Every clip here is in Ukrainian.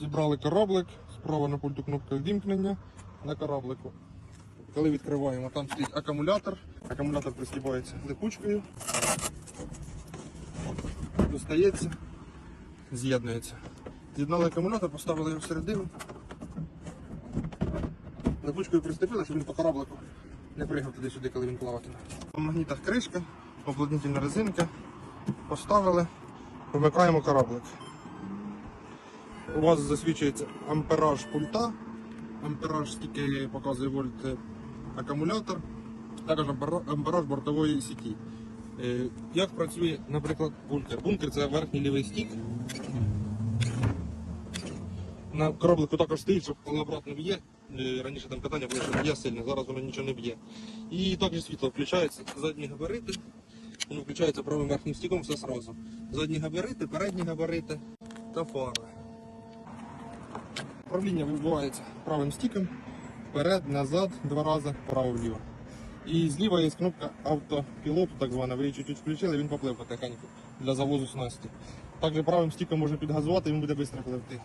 Зібрали кораблик, справа на пульту кнопка ввімкнення на кораблику. Коли відкриваємо, там стоїть акумулятор. Акумулятор пристібається липучкою. Достається, з'єднується. З'єднали акумулятор, поставили його всередину. Липучкою приступили, щоб він по кораблику не пригав туди-сюди, коли він плаватиме. На магнітах кришка, уплотнительна резинка. Поставили, вмикаємо кораблик. У вас засвічується ампераж пульта, ампераж, скільки показує вольт е, акумулятор, також ампераж бортової сіті. Е, Як працює, наприклад, бункер? Бункер це верхній лівий стік. На кораблику також стоїть, щоб коли обратно б'є. Е, Раніше там питання було, що б'є сильно, зараз воно нічого не б'є. І також світло включається. Задні габарити. Воно включається правим верхнім стіком все сразу. Задні габарити, передні габарити та фара. Управління відбувається правим стіком, вперед, назад, два рази, вправо-вліво. І зліва є кнопка автопілоту, так звана. Ви її чуть-чуть включили, він поплив потихеньку для завозу снасті. Також правим стіком можна підгазувати, він буде швидко пливти.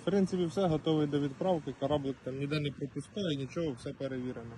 В принципі, все готове до відправки, кораблик там ніде не пропускає, нічого, все перевірено.